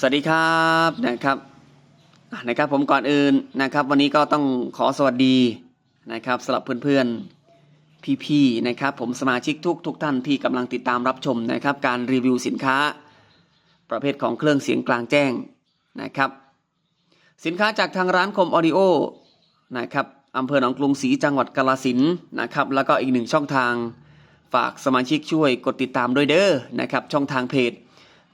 สวัสดีครับนะครับนะครับผมก่อนอื่นนะครับ วันนี้ก็ต้องขอสวัสดีนะครับสำหรับเพื่อนๆพี่ๆนะครับ ผมสมาชิกทุกทุกท่านที่กำลังติดตามรับชมนะครับ การรีวิวสินค้า ประเภทของเครื่องเสียงกลางแจ้งนะครับ สินค้าจากทางร้านคมออดิโอนะครับอำเภอหนองกรุงศรีจังหวัดกาฬสินนะครับ แล้วก็อีกหนึ่งช่องทางฝากสมาชิกช่วยกดติดตามด้วยเด้อนะครับ ช่องทางเพจ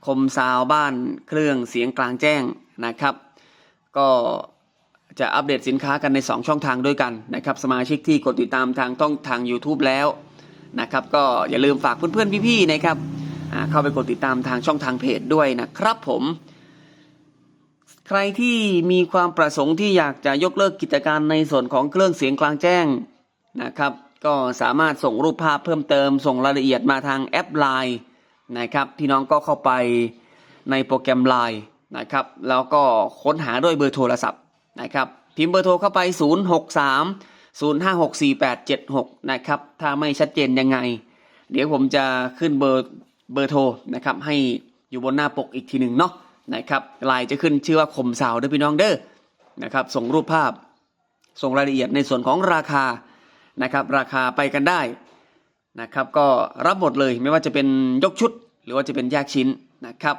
คมซาวบ้านเครื่องเสียงกลางแจ้งนะครับ ก็จะอัปเดตสินค้ากันใน 2 ช่องทางด้วยกันนะครับสมาชิกที่กดติดตามทางต้องทาง YouTube แล้วนะครับ ก็อย่าลืมฝากเพื่อนๆพี่ๆนะครับเข้าไปกดติดตามทางช่องทางเพจด้วยนะครับผม ใครที่มีความประสงค์ที่อยากจะยกเลิกกิจการในส่วนของเครื่องเสียงกลางแจ้งนะครับ ก็สามารถส่งรูปภาพเพิ่มเติมส่งรายละเอียดมาทางแอป Line น นะครับพี่น้องก็เข้าไปในโปรแกรม Line นะครับแล้วก็ค้นหาด้วยเบอร์โทรศัพท์นะครับพิมพ์เบอร์โทรเข้าไป 063 0564876 นะครับ ถ้าไม่ชัดเจนยังไง เดี๋ยวผมจะขึ้นเบอร์เบอร์โทรนะครับให้อยู่บนหน้าปกอีกทีหนึ่งเนาะนะครับไลน์จะขึ้นชื่อว่าคมสาวเด้อพี่น้องเด้อนะครับส่งรูปภาพ ส่งรายละเอียดในส่วนของราคานะครับราคาไปกันได้ นะครับก็รับหมดเลยไม่ว่าจะเป็นยกชุด หรือว่าจะเป็นแยกชิ้นนะครับ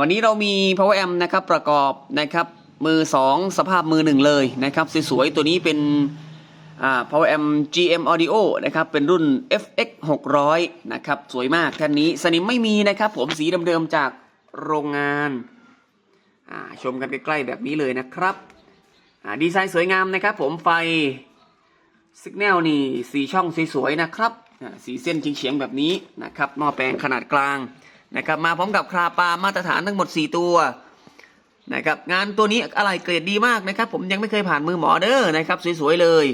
วันนี้เรามี power amp นะครับประกอบนะครับมือ 2 สภาพมือหนึ่งเลยนะครับสวยๆตัวนี้เป็น Power Amp GM Audio นะครับเป็นรุ่น FX 600นะครับสวยมากท่านนี้สนิมไม่มีนะครับผมสีเดิมๆจากโรงงานชมกันใกล้ๆแบบนี้เลยนะครับดีไซน์สวยงามนะครับผมไฟสัญญาณนี่สีช่องสวยๆนะครับ สีเส้นเฉียงๆแบบนี้นะครับหม้อแปลงขนาดกลางนะครับ มาพร้อมกับคราปามาตรฐานทั้งหมด 4 ตัวนะครับงานตัวนี้อะไรเกรดดีมากนะครับ ผมยังไม่เคยผ่านมือหมอเด้อนะครับสวยๆเลย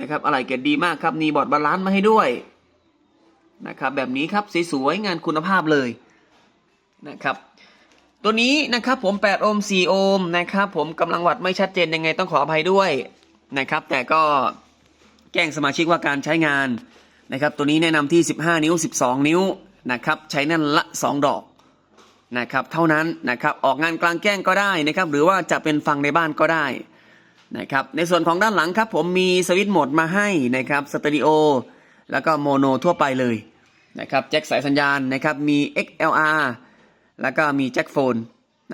นะครับอะไรเกรดดีมากครับมีบอร์ดบาลานซ์มาให้ด้วยนะครับแบบนี้ครับสวยๆงานคุณภาพเลยนะครับตัวนี้นะครับผม 8 โอห์ม4โอห์มนะครับผมกำลังวัดไม่ชัดเจนยังไงต้องขออภัยด้วยนะครับ แต่ก็ แจ้งสมาชิกว่าการใช้งานนะครับ ตัวนี้แนะนำที่ 15 นิ้ว 12 นิ้วนะครับใช้นั่นละ 2 ดอกนะครับเท่านั้นนะครับออกงานกลางแจ้งก็ได้นะครับหรือว่าจะเป็นฟังในบ้านก็ได้นะครับในส่วนของด้านหลังครับผมมีสวิตช์โหมดมาให้นะครับสตอริโอแล้วก็โมโนทั่วไปเลยนะครับแจ็คสายสัญญาณนะครับมี XLR แล้วก็มีแจ็คโฟน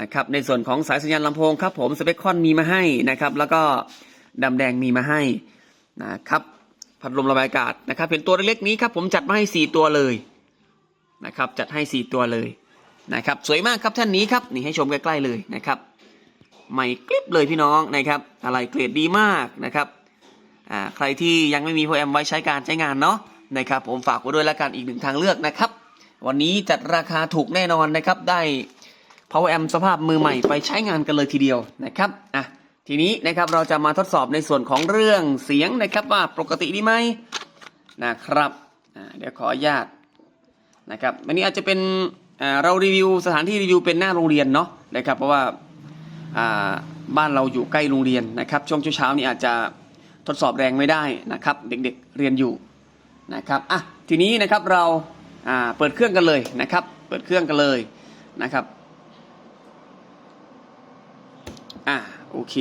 นะครับในส่วนของสายสัญญาณลำโพงครับผมสเปคคอนมีมาให้นะครับแล้วก็ดำแดงมีมาให้ นะครับพัดลมระบายอากาศนะครับเป็นตัวเล็กๆนี้ครับผมจัดมาให้ 4 ตัวเลยนะครับจัดให้ 4 ตัวเลยนะครับสวยมากครับท่านนี้ครับนี่ให้ชมใกล้ๆเลยนะครับใหม่กลิบเลยพี่น้องนะครับอะไรเกรดดีมากนะครับอ่าใครที่ยังไม่มีโปรแอมไว้ใช้การใช้งานเนาะนะครับผมฝากไว้ด้วยล้วกันอีกหนึ่งทางเลือกนะครับ วันนี้จัดราคาถูกแน่นอนนะครับได้ Power Amp สภาพมือใหม่ไปใช้งานกันเลยทีเดียวนะครับอะ ทีนี้นะครับเราจะมาทดสอบในส่วนของเรื่องเสียงนะครับว่าปกติดีไหมนะครับเดี๋ยวขออนุญาตนะครับวันนี้อาจจะเป็นเรารีวิวสถานที่รีวิวเป็นหน้าโรงเรียนเนาะนะครับเพราะว่าบ้านเราอยู่ใกล้โรงเรียนนะครับช่วงเช้าๆนี้อาจจะทดสอบแรงไม่ได้นะครับ เด็กๆเรียนอยู่นะครับอะทีนี้นะครับเราเปิดเครื่องกันเลยนะครับ เปิดเครื่องกันเลยนะครับอ่า โอเค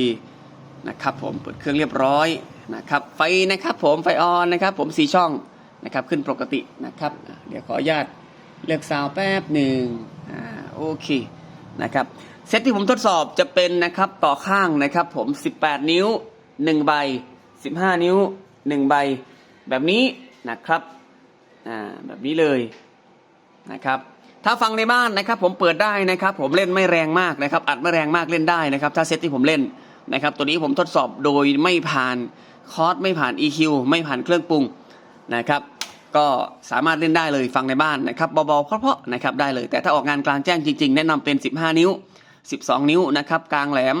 นะครับผมเปิดเครื่องเรียบร้อยนะครับไฟนะครับผมไฟออนนะครับผมสีช่องนะครับขึ้นปกตินะครับเดี๋ยวขออนุญาตเลือกซาวแป๊บหนึ่งอ่าโอเคนะครับเซตที่ผมทดสอบจะเป็นนะครับต่อข้างนะครับผม 18 นิ้ว 1 ใบ 15 นิ้ว 1 ใบ แบบนี้นะครับอ่าแบบนี้เลยนะครับ ถ้าฟังในบ้านนะครับผมเปิดได้นะครับผมเล่นไม่แรงมากนะครับอัดไม่แรงมากเล่นได้นะครับถ้าเซตที่ผมเล่นนะครับตัวนี้ผมทดสอบโดยไม่ผ่านคอร์สไม่ผ่าน EQ ไม่ผ่านเครื่องปรุงนะครับก็สามารถเล่นได้เลยฟังในบ้านนะครับเบาๆเพราะๆนะครับได้เลย แต่ถ้าออกงานกลางแจ้งจริงๆ แนะนำเป็น 15 นิ้ว 12 นิ้วนะครับกลางแหลม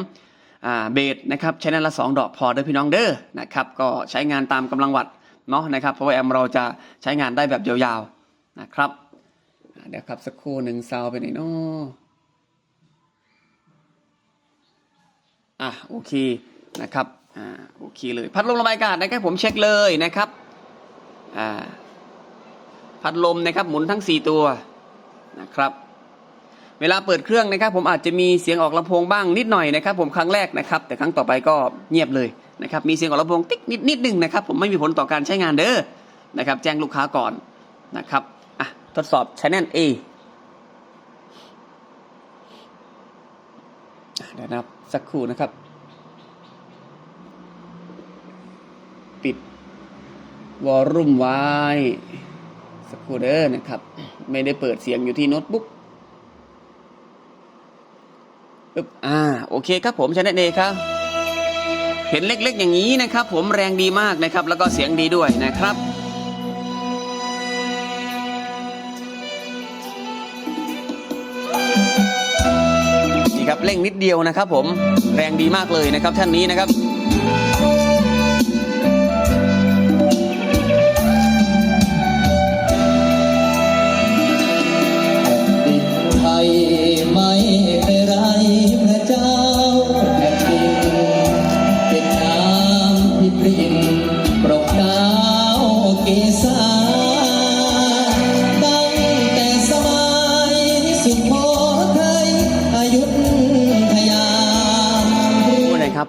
อ่าเบสนะครับใช้นั่นละ 2 ดอกพอเด้อพี่น้องเด้อนะครับก็ใช้งานตามกำลังวัตต์เนาะนะครับเพราะว่าแอมเราจะใช้งานได้แบบยาวๆนะครับ เดี๋ยวครับสักครู่หนึ่งซาวไปไหนเนาะอะโอเคนะครับอ่าโอเคเลย พัดลมระบายอากาศนะครับผมเช็คเลยนะครับอ่าพัดลมนะครับหมุนทั้ง 4 ตัวนะครับเวลาเปิดเครื่องนะครับ ผมอาจจะมีเสียงออกลำโพงบ้างนิดหน่อยนะครับ ผมครั้งแรกนะครับ แต่ครั้งต่อไปก็เงียบเลยนะครับ มีเสียงออกลำโพงติ๊กนิดนิดหนึ่งนะครับ ผมไม่มีผลต่อการใช้งานเด้อนะครับ แจ้งลูกค้าก่อนนะครับ ทดสอบ Channel A อะเดี๋ยวนะครับ สักครู่นะครับ ปิดวอลลุ่มไว้ สักครู่เด้อนะครับ ไม่ได้เปิดเสียงอยู่ที่โน้ตบุ๊กปึ๊บอ่า โอเคครับผมชนะเนครับ เห็นเล็กๆอย่างนี้นะครับ ผมแรงดีมากนะครับ แล้วก็เสียงดีด้วยนะครับ เร่งนิดเดียวนะครับผมแรงดีมากเลยนะครับท่านนี้นะครับ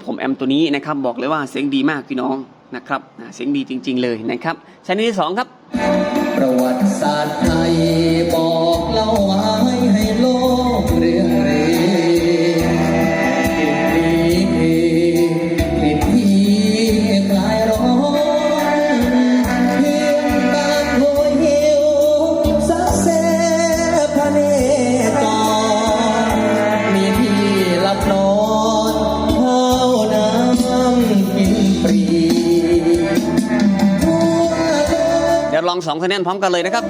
ผมแอมตัวนี้นะครับบอกเลยว่าเสียงดีมากพี่น้องนะครับเสียงดีจริง ๆ เลยนะครับชนิดที่สองครับ ประวัติศาสตร์ไทยบอกเล่าไว้ให้โลกเรื่อง ลองสองคะแนนพร้อมกันเลยนะครับ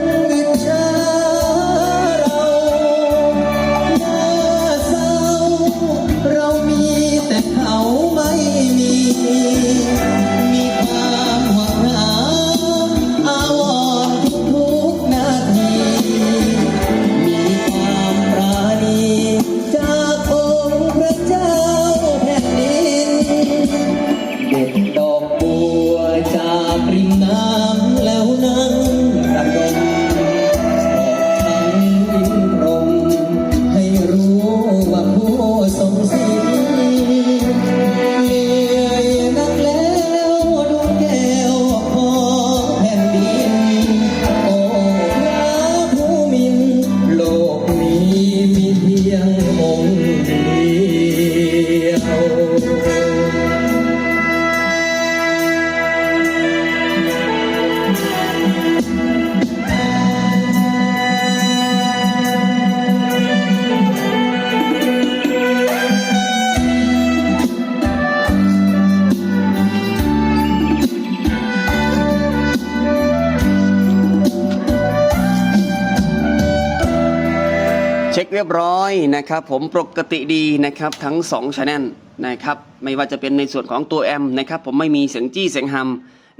เช็คเรียบร้อยนะครับผมปกติดีนะครับทั้ง2 channel นะครับไม่ว่าจะเป็นในส่วนของตัวแอมนะครับผมไม่มีเสียงจี้เสียงฮัม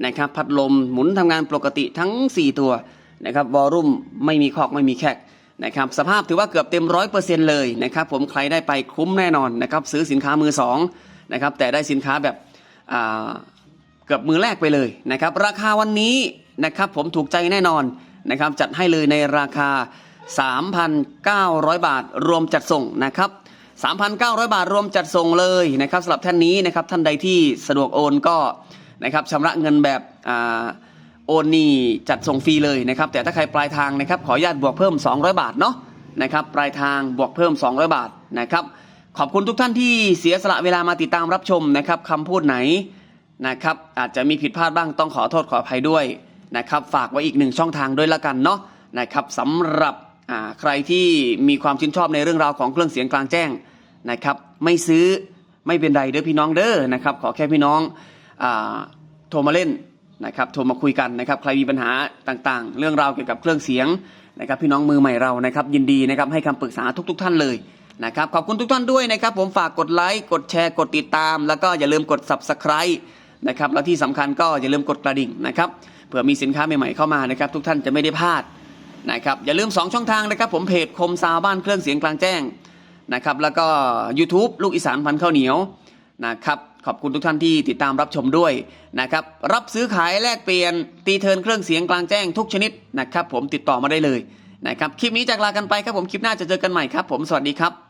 นะครับพัดลมหมุนทำงานปกติทั้ง 4 ตัวนะครับวอลลุ่มไม่มีคอกไม่มีแคกนะครับสภาพถือว่าเกือบเต็มร้อยเปอร์เซ็นต์เลยนะครับผมใครได้ไปคุ้มแน่นอนนะครับซื้อสินค้ามือสองนะครับแต่ได้สินค้าแบบเกือบมือแรกไปเลยนะครับราคาวันนี้นะครับผมถูกใจแน่นอนนะครับจัดให้เลยในราคา 3,900 บาทรวมจัดส่งนะครับ 3,900 บาทรวมจัดส่งเลยนะครับสำหรับท่านนี้นะครับท่านใดที่สะดวกโอนก็นะครับชำระเงินแบบอ่าโอนนี่จัดส่งฟรีเลยนะครับ แต่ถ้าใครปลายทางนะครับ ขออนุญาตบวกเพิ่ม 200 บาทเนาะนะครับปลายทางบวกเพิ่ม 200 บาทนะครับขอบคุณทุกท่านที่เสียสละเวลามาติดตามรับชมนะครับคำพูดไหนนะครับอาจจะมีผิดพลาดบ้างต้องขอโทษขออภัยด้วยนะครับฝากไว้อีกหนึ่งช่องทางด้วยละกันเนาะนะครับสำหรับ ใครที่มีความชื่นชอบในเรื่องราวของเครื่องเสียงกลางแจ้งนะครับ ไม่ซื้อไม่เป็นไรเด้อพี่น้องเด้อนะครับขอแค่พี่น้องอโทรมาเล่นนะครับโทรมาคุยกันนะครับ ใครมีปัญหาต่างๆ เรื่องราวเกี่ยวกับเครื่องเสียงนะครับ พี่น้องมือใหม่เรานะครับ ยินดีนะครับให้คำปรึกษาทุก ๆ ท่านเลยนะครับขอบคุณทุกท่านด้วยนะครับ ผมฝากกดไลค์กดแชร์กดติดตาม แล้วก็อย่าลืมกด subscribe นะครับแล้วที่สำคัญก็อย่าลืมกดกระดิ่งนะครับเผื่อมีสินค้าใหม่ๆเข้ามานะครับ ทุกท่านจะไม่ได้พลาด นะครับอย่าลืม 2 ช่องทางนะครับผมเพจคมซาวบ้านเครื่องเสียงกลางแจ้งนะครับแล้วก็ YouTube ลูกอีสานพันข้าวเหนียวนะครับขอบคุณทุกท่านที่ติดตามรับชมด้วยนะครับรับซื้อขายแลกเปลี่ยนตีเทินเครื่องเสียงกลางแจ้งทุกชนิดนะครับผมติดต่อมาได้เลยนะครับคลิปนี้จากลากันไปครับผมคลิปหน้าจะเจอกันใหม่ครับผมสวัสดีครับ